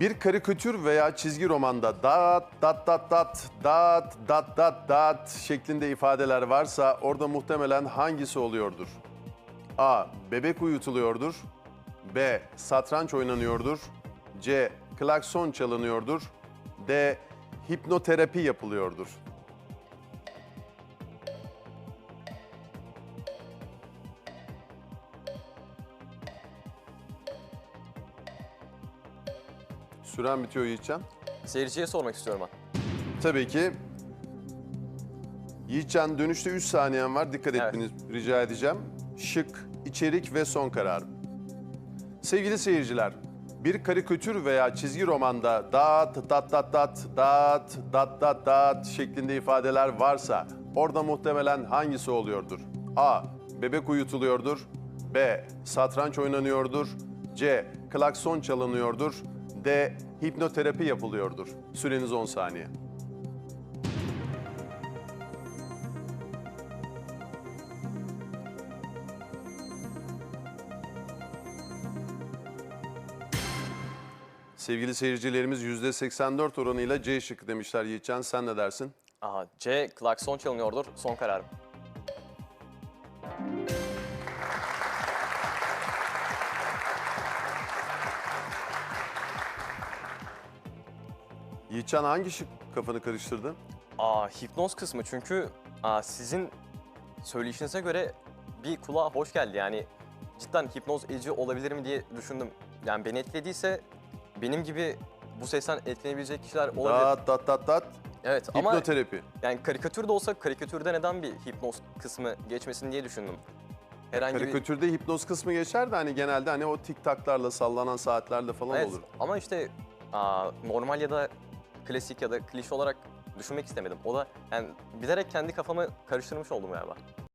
Bir karikatür veya çizgi romanda dat dat dat dat dat dat dat dat şeklinde ifadeler varsa orada muhtemelen hangisi oluyordur? A. Bebek uyutuluyordur. B. Satranç oynanıyordur. C. Klakson çalınıyordur. D. Hipnoterapi yapılıyordur. Süren bitiyor Yiğitcan. Seyirciye sormak istiyorum ben. Tabii ki. Yiğitcan dönüşte 3 saniyen var. Dikkat Evet. etmenizi rica edeceğim. Şık, içerik ve son karar. Sevgili seyirciler, bir karikatür veya çizgi romanda dat dat dat dat dat dat dat dat şeklinde ifadeler varsa orada muhtemelen hangisi oluyordur? A. Bebek uyutuluyordur. B. Satranç oynanıyordur. C. Klakson çalınıyordur. D. Hipnoterapi yapılıyordur. Süreniz 10 saniye. Sevgili seyircilerimiz %84 oranıyla C şıkkı demişler Yiğitcan. Sen ne dersin? Aha, C. Klakson çalınıyordur. Son kararım. Yiğitcan hangi şık kafanı karıştırdı? Aa, hipnoz kısmı çünkü aa, sizin söyleyişinize göre bir kulağa hoş geldi. Yani cidden hipnoz edici olabilir mi diye düşündüm. Yani beni etkilediyse benim gibi bu sesten etkilenebilecek kişiler olabilir. Dat dat dat dat. evet ama Hipnoterapi. yani karikatür de olsa karikatürde neden bir hipnoz kısmı geçmesin diye düşündüm. Herhangi bir... Karikatürde hipnoz kısmı geçer de hani genelde hani o tik taklarla sallanan saatlerle falan Evet olur. ama işte aa, normal ya da klasik ya da klişe olarak düşünmek istemedim. O da yani bilerek kendi kafamı karıştırmış oldum galiba.